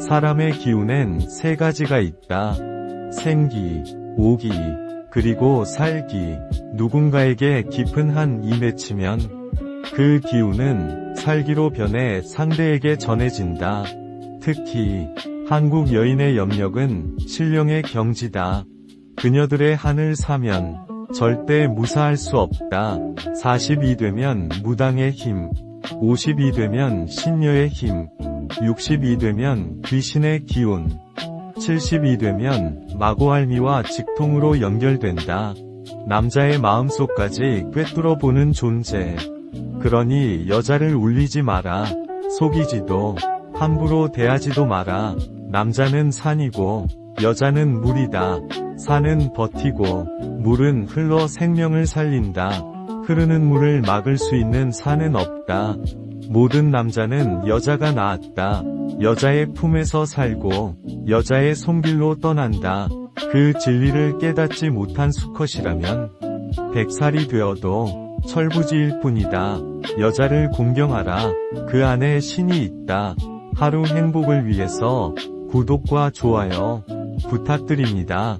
사람의 기운엔 세 가지가 있다. 생기, 오기, 그리고 살기. 누군가에게 깊은 한이 맺히면 그 기운은 살기로 변해 상대에게 전해진다. 특히 한국 여인의 염력은 신령의 경지다. 그녀들의 한을 사면 절대 무사할 수 없다. 40이 되면 무당의 힘, 50이 되면 신녀의 힘, 60이 되면 귀신의 기운, 70이 되면 마고알미와 직통으로 연결된다. 남자의 마음속까지 꿰뚫어 보는 존재. 그러니 여자를 울리지 마라. 속이지도, 함부로 대하지도 마라. 남자는 산이고, 여자는 물이다. 산은 버티고, 물은 흘러 생명을 살린다. 흐르는 물을 막을 수 있는 산은 없다. 모든 남자는 여자가 낳았다. 여자의 품에서 살고, 여자의 손길로 떠난다. 그 진리를 깨닫지 못한 수컷이라면, 백살이 되어도 철부지일 뿐이다. 여자를 공경하라. 그 안에 신이 있다. 하루 행복을 위해서 구독과 좋아요 부탁드립니다.